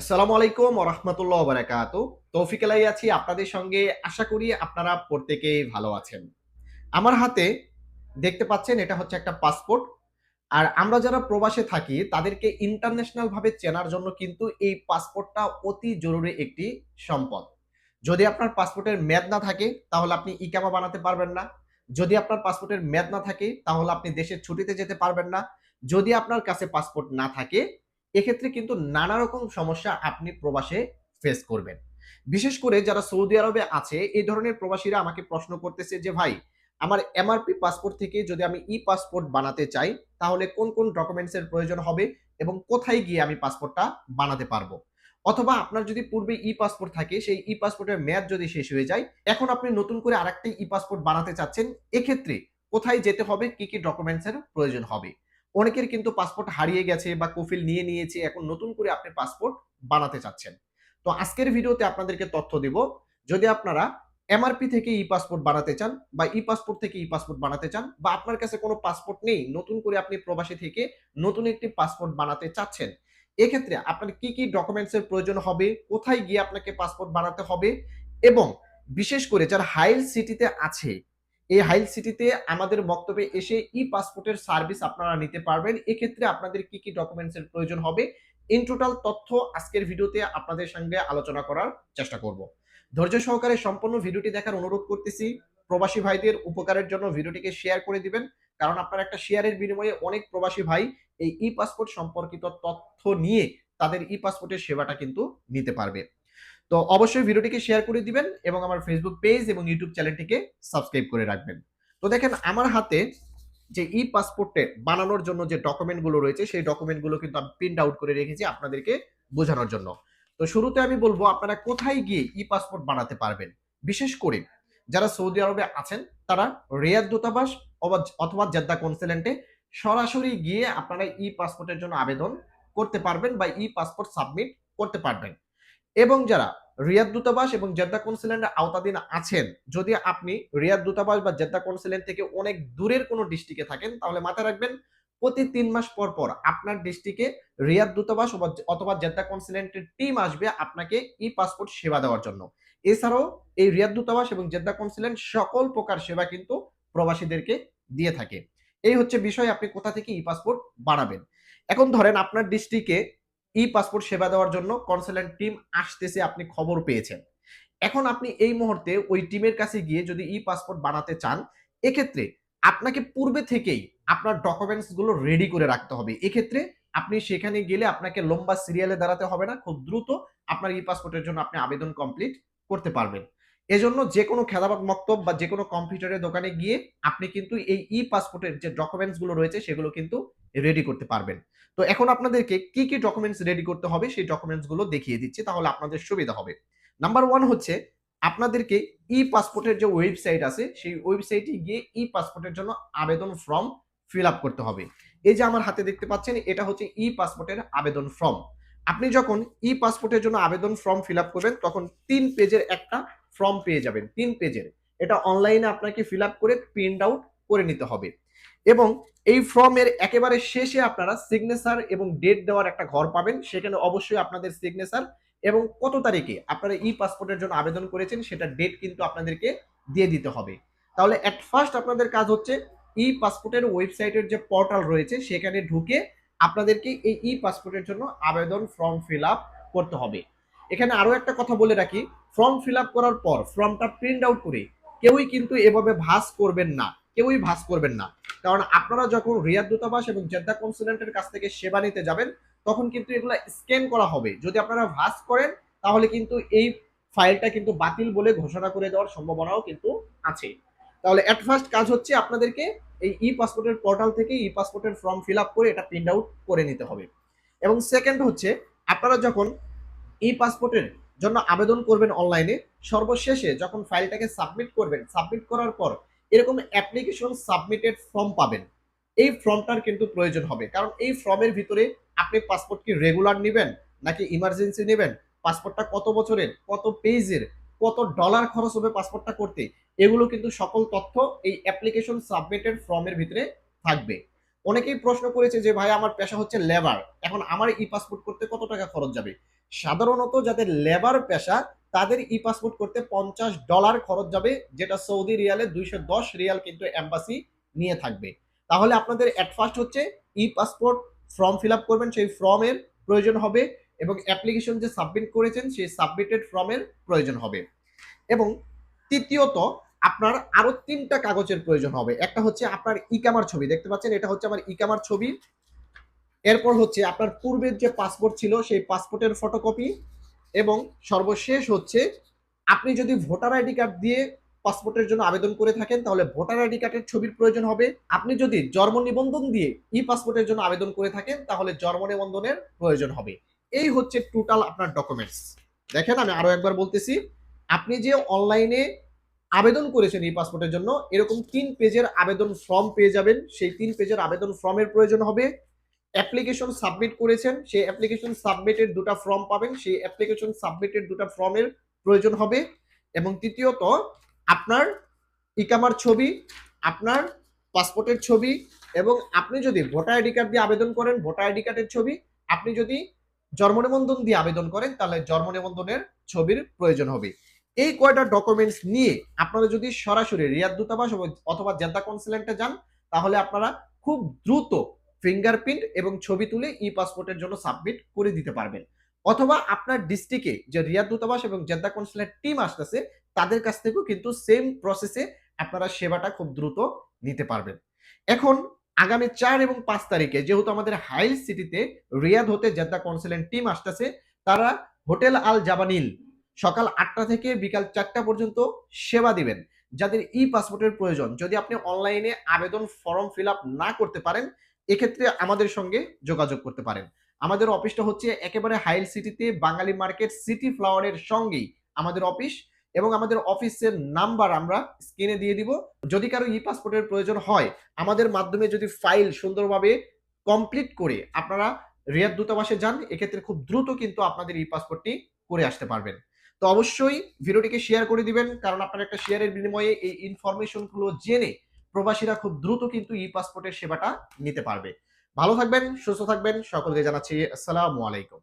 আসসালামু আলাইকুম রহমতুল্লাহ বারাকাত তৌফিক এলাই আছি আপনাদের সঙ্গে। আশা করি আপনারা প্রত্যেকেই ভালো আছেন। আমার হাতে দেখতে পাচ্ছেন এটা হচ্ছে একটা পাসপোর্ট। আর আমরা যারা প্রবাসে থাকি, তাদেরকে ইন্টারন্যাশনাল ভাবে চেনার জন্য কিন্তু এই পাসপোর্টটা অতি জরুরি একটি সম্পদ। যদি আপনার পাসপোর্টের মেয়াদ না থাকে, তাহলে আপনি ইকামা বানাতে পারবেন না। যদি আপনার পাসপোর্টের মেয়াদ না থাকে, তাহলে আপনি দেশের ছুটিতে যেতে পারবেন না। যদি আপনার কাছে পাসপোর্ট না থাকে এক্ষেত্রে কিন্তু নানা রকম সমস্যা আপনি প্রবাসে ফেস করবেন। বিশেষ করে যারা সৌদি আরবে আছে, এই ধরনের প্রবাসীরা আমাকে প্রশ্ন করতেছে যে, ভাই, আমার এমআরপি পাসপোর্ট থেকে যদি আমি ই পাসপোর্ট বানাতে চাই, তাহলে কোন কোন ডকুমেন্টস এর প্রয়োজন হবে এবং কোথায় গিয়ে আমি পাসপোর্টটা বানাতে পারব? অথবা আপনার যদি পূর্বে ই পাসপোর্ট থাকে, সেই ই পাসপোর্টের মেয়াদ যদি শেষ হয়ে যায়, এখন আপনি নতুন করে আরেকটা ই পাসপোর্ট বানাতে চাচ্ছেন, এক্ষেত্রে কোথায় যেতে হবে, কি কি ডকুমেন্টস এর প্রয়োজন হবে? অনেকের কিন্তু পাসপোর্ট হারিয়ে গেছে বা কফিল নিয়ে নিয়েছে, এখন নতুন করে আপনি পাসপোর্ট বানাতে চাচ্ছেন। তো আজকের ভিডিওতে আপনাদেরকে তথ্য দিব, যদি আপনারা এমআরপি থেকে ই পাসপোর্ট বানাতে চান বা ই পাসপোর্ট থেকে ই পাসপোর্ট বানাতে চান বা আপনার কাছে কোনো পাসপোর্ট নেই, নতুন করে আপনি প্রবাসী থেকে নতুন একটি পাসপোর্ট বানাতে চাচ্ছেন, এক্ষেত্রে আপনার কি কি ডকুমেন্টস এর প্রয়োজন হবে, কোথায় গিয়ে আপনাকে পাসপোর্ট বানাতে হবে এবং বিশেষ করে যারা হাইল সিটিতে আছে এই হাইল সিটিতে আমাদের বক্তব্যে এসে ই পাসপোর্টের সার্ভিস আপনারা নিতে পারবেন। এক্ষেত্রে আপনাদের কি কি ডকুমেন্টস এর প্রয়োজন হবে? ইন টোটাল তথ্য আজকের ভিডিওতে আপনাদের সঙ্গে আলোচনা করার চেষ্টা করব। ধৈর্য সহকারে সম্পূর্ণ ভিডিওটি দেখার অনুরোধ করতেছি। প্রবাসী ভাইদের উপকারের জন্য ভিডিওটিকে শেয়ার করে দিবেন। কারণ আপনার একটা শেয়ারের বিনিময়ে অনেক প্রবাসী ভাই এই ই পাসপোর্ট সম্পর্কিত তথ্য নিয়ে তাদের ই পাসপোর্টের সেবাটা কিন্তু নিতে পারবে। তো অবশ্যই ভিডিওটিকে শেয়ার করে দিবেন এবং আমার ফেসবুক পেজ এবং ইউটিউব চ্যানেলটিকে সাবস্ক্রাইব করে রাখবেন। তো দেখেন, আমার হাতে যে ই পাসপোর্টে বানানোর জন্য যে ডকুমেন্টগুলো রয়েছে, সেই ডকুমেন্টগুলো কিন্তু আমি প্রিন্ট আউট করে রেখেছি আপনাদেরকে বোঝানোর জন্য। তো শুরুতে আমি বলব, আপনারা কোথায় গিয়ে ই পাসপোর্ট বানাতে পারবেন? বিশেষ করে যারা সৌদি আরবে আছেন, তারা রিয়াদ দূতাবাস অথবা জেদ্দা কনসুলেন্টে সরাসরি গিয়ে আপনারা ই পাসপোর্টের জন্য আবেদন করতে পারবেন বা ই পাসপোর্ট সাবমিট করতে পারবেন। এবং যারা রিয়াদ দূতাবাস এবং জেদ্দা কনসুলেন্টের আওতাধীন আছেন, যদি আপনি রিয়াদ দূতাবাস বা জেদ্দা কনসুলেন্ট থেকে অনেক দূরের কোনো ডিস্ট্রিক্টে থাকেন, তাহলে মাথায় রাখবেন, প্রতি তিন মাস পর পর আপনার ডিস্ট্রিক্টে রিয়াদ দূতাবাস অথবা জেদ্দা কনসুলেন্টের টিম আসবে আপনাকে ই পাসপোর্ট সেবা দেওয়ার জন্য। এছাড়াও এই রিয়াদ দূতাবাস এবং জেদ্দা কনসুলেন্ট সকল প্রকার সেবা কিন্তু প্রবাসীদেরকে দিয়ে থাকে। এই হচ্ছে বিষয়, আপনি কোথা থেকে ই পাসপোর্ট বানাবেন এখন ধরেন আপনার ডিস্ট্রিক্টে ই পাসপোর্ট সেবা দেওয়ার জন্য কনসালেন্ট টিম আসতেছে, আপনি খবর পেয়েছেন। এখন আপনি এই মুহূর্তে ওই টিমের কাছে গিয়ে যদি ই পাসপোর্ট বানাতে চান, এক্ষেত্রে আপনাকে পূর্বে থেকেই আপনার ডকুমেন্টসগুলো রেডি করে রাখতে হবে। এক্ষেত্রে আপনি সেখানে গেলে আপনাকে লম্বা সিরিয়ালে দাঁড়াতে হবে না, খুব দ্রুত আপনার ই পাসপোর্টের জন্য আপনি আবেদন কমপ্লিট করতে পারবেন। এজন্য যে কোনো খেলাবাদ মক্তব বা যে কোনো কম্পিউটারের দোকানে গিয়ে আপনি কিন্তু এই ই পাসপোর্টের যে ডকুমেন্টসগুলো রয়েছে, সেগুলো কিন্তু রেডি করতে পারবেন। তো এখন আপনাদেরকে কি কি ডকুমেন্টস রেডি করতে হবে সেই ডকুমেন্টসগুলো দেখিয়ে দিচ্ছি, তাহলে আপনাদের সুবিধা হবে। নাম্বার ওয়ান হচ্ছে, আপনাদেরকে ই পাসপোর্টের যে ওয়েবসাইট আছে, সেই ওয়েবসাইটে গিয়ে ই পাসপোর্টের জন্য আবেদন ফর্ম ফিল আপ করতে হবে। এই যে আমার হাতে দেখতে পাচ্ছেন, এটা হচ্ছে ই পাসপোর্টের আবেদন ফর্ম আপনি যখন ই পাসপোর্টের জন্য আবেদন ফর্ম ফিল আপ করবেন, তখন তিন পেজের একটা ফর্ম পেয়ে যাবেন, তিন পেজের। এটা অনলাইনে আপনাকে ফিল আপ করে প্রিন্ট আউট করে নিতে হবে। এবং এই ফর্মের একেবারে শেষে আপনারা সিগনেচার এবং ডেট দেওয়ার একটা ঘর পাবেন। সেখানে অবশ্যই আপনাদের সিগনেচার এবং কত তারিখে আপনারা ই পাসপোর্টের জন্য আবেদন করেছেন, সেটা ডেট কিন্তু আপনাদেরকে দিয়ে দিতে হবে। তাহলে অ্যাট ফার্স্ট আপনাদের কাজ হচ্ছে ই পাসপোর্টের ওয়েবসাইটের যে পোর্টাল রয়েছে, সেখানে ঢুকে আপনাদেরকে এই ই পাসপোর্টের জন্য আবেদন ফর্ম ফিল আপ করতে হবে। এখানে আরও একটা কথা বলে রাখি ফর্ম ফিল আপ করার পর ফর্মটা প্রিন্ট আউট করে কেউই কিন্তু এভাবে ভাস করবেন না, কেউই ভাস করবেন না। কারণ আপনারা যখন রিয়াদ দূতাবাস এবং জেদ্দা কনসুলেন্টের কাছ থেকে সেবা নিতে যাবেন, তখন কিন্তু এগুলো স্ক্যান করা হবে। যদি আপনারা ভাস করেন, তাহলে কিন্তু এই ফাইলটা কিন্তু বাতিল বলে ঘোষণা করে দেওয়ার সম্ভাবনাও কিন্তু আছে। তাহলে অ্যাট ফার্স্ট কাজ হচ্ছে আপনাদেরকে এই ই পাসপোর্টের পোর্টাল থেকে ই পাসপোর্টের ফর্ম ফিল আপ করে এটা প্রিন্ট আউট করে নিতে হবে। এবং সেকেন্ড হচ্ছে, আপনারা যখন ই পাসপোর্টের জন্য আবেদন করবেন অনলাইনে সর্বশেষে যখন ফাইলটাকে সাবমিট করবেন সাবমিট করার পর এরকম অ্যাপ্লিকেশন সাবমিটেড ফর্ম পাবেন। এই ফর্মটার কিন্তু প্রয়োজন হবে। কারণ এই ফর্মের ভিতরে আপনি পাসপোর্ট কি রেগুলার নেবেন, নাকি ইমার্জেন্সি নেবেন? পাসপোর্টটা কত বছরের, কত পেজের কত ডলার খরচ হবে পাসপোর্টটা করতে? এগুলো কিন্তু সকল তথ্য এই অ্যাপ্লিকেশন সাবমিটেড ফর্মের ভিতরে থাকবে। অনেকেই প্রশ্ন করেছে যে, ভাই, আমার পেশা হচ্ছে লেবার এখন আমার ই পাসপোর্ট করতে কত টাকা খরচ যাবে? সাধারণত যাদের লেবার পেশা তাদের ই পাসপোর্ট করতে পঞ্চাশ ডলার খরচ যাবে, যেটা সৌদি রিয়ালে দুইশো দশ রিয়াল কিন্তু এম্বাসি নিয়ে থাকবে। তাহলে আপনাদের অ্যাট ফার্স্ট হচ্ছে e passport form fill up করবেন, সেই ফর্মের প্রয়োজন হবে এবং অ্যাপ্লিকেশন যে সাবমিট করেছেন, সেই সাবমিটেড ফর্মের প্রয়োজন হবে। এবং তৃতীয়ত, আপনার আরও তিনটা কাগজের প্রয়োজন হবে। একটা হচ্ছে আপনার ইকামার ছবি, দেখতে পাচ্ছেন? এটা হচ্ছে আমার ইকামার ছবি। এরপর হচ্ছে আপনার পূর্বের যে পাসপোর্ট ছিল, সেই পাসপোর্টের ফটোকপি এবং সর্বশেষ হচ্ছে, আপনি যদি ভোটার আইডি কার্ড দিয়ে পাসপোর্টের জন্য আবেদন করে থাকেন, তাহলে ভোটার আইডি কার্ডের ছবির প্রয়োজন হবে। আপনি যদি জন্ম নিবন্ধন দিয়ে ই পাসপোর্টের জন্য আবেদন করে থাকেন, তাহলে জন্ম নিবন্ধনের প্রয়োজন হবে। এই হচ্ছে টোটাল আপনার ডকুমেন্টস দেখেন, আমি আরও একবার বলতেছি, আপনি যে অনলাইনে আবেদন করেছেন ই পাসপোর্টের জন্য, এরকম তিন পেজের আবেদন ফর্ম পেয়ে যাবেন। সেই তিন পেজের আবেদন ফর্মের প্রয়োজন হবে। অ্যাপ্লিকেশন সাবমিট করেছেন, সেই অ্যাপ্লিকেশন সাবমিটের দুটো ফর্ম পাবেন, সেই অ্যাপ্লিকেশন সাবমিটের দুটো ফর্মের প্রয়োজন হবে। এবং তৃতীয়ত, আপনার ইকামার ছবি, আপনার পাসপোর্টের ছবি, এবং আপনি যদি ভোটার আইডি কার্ড দিয়ে আবেদন করেন, ভোটার আইডি কার্ডের ছবি, আপনি যদি জন্ম নিবন্ধন দিয়ে আবেদন করেন, তাহলে জন্ম নিবন্ধনের ছবির প্রয়োজন হবে। এই কয়টা ডকুমেন্টস নিয়ে আপনারা যদি সরাসরি রিয়াদ দূতাবাস অথবা জেদ্দা কনসুলেন্টে যান, তাহলে আপনারা খুব দ্রুত ফিঙ্গারপ্রিন্ট এবং ছবি তুলে ই পাসপোর্টের জন্য সাবমিট করে দিতে পারবেন। অথবা আপনার ডিস্ট্রিক্টে যে রিয়াদ দূতাবাস এবং জেদ্দা কনসুলেট টিম আসতেছে, তাদের কাছ থেকেও কিন্তু সেম প্রসেসে আপনারা সেবাটা খুব দ্রুত নিতে পারবেন। এখন আগামী চার এবং পাঁচ তারিখে যেহেতু আমাদের হাইল সিটিতে রিয়াদ হতে জেদ্দা কনসুলেন্ট টিম আসতেছে, তারা হোটেল আল জাবানিল সকাল আটটা থেকে বিকাল চারটা পর্যন্ত সেবা দিবেন। যাদের ই পাসপোর্টের প্রয়োজন, যদি আপনি অনলাইনে আবেদন ফর্ম ফিল আপ না করতে পারেন এক্ষেত্রে আমাদের সঙ্গে যোগাযোগ করতে পারেন। আমাদের অফিসটা হচ্ছে একেবারে হাইল সিটিতে, বাঙালি মার্কেট, সিটি ফ্লাওয়ারের সঙ্গেই আমাদের অফিস এবং আমাদের অফিসের নাম্বার আমরা স্ক্রিনে দিয়ে দিব। যদি কারও ই পাসপোর্টের প্রয়োজন হয়, আমাদের মাধ্যমে যদি ফাইল সুন্দরভাবে কমপ্লিট করে আপনারা রিয়াদ দূতাবাসে যান, এক্ষেত্রে খুব দ্রুত কিন্তু আপনাদের ই পাসপোর্টটি করে আসতে পারবেন। তো অবশ্যই ভিডিওটিকে শেয়ার করে দিবেন, কারণ আপনার একটা শেয়ারের বিনিময়ে এই ইনফরমেশনগুলো জেনে প্রবাসীরা খুব দ্রুত কিন্তু ই পাসপোর্টের সেবাটা নিতে পারবে। ভালো থাকবেন, সুস্থ থাকবেন, সকলকে জানাচ্ছি আসসালামু আলাইকুম।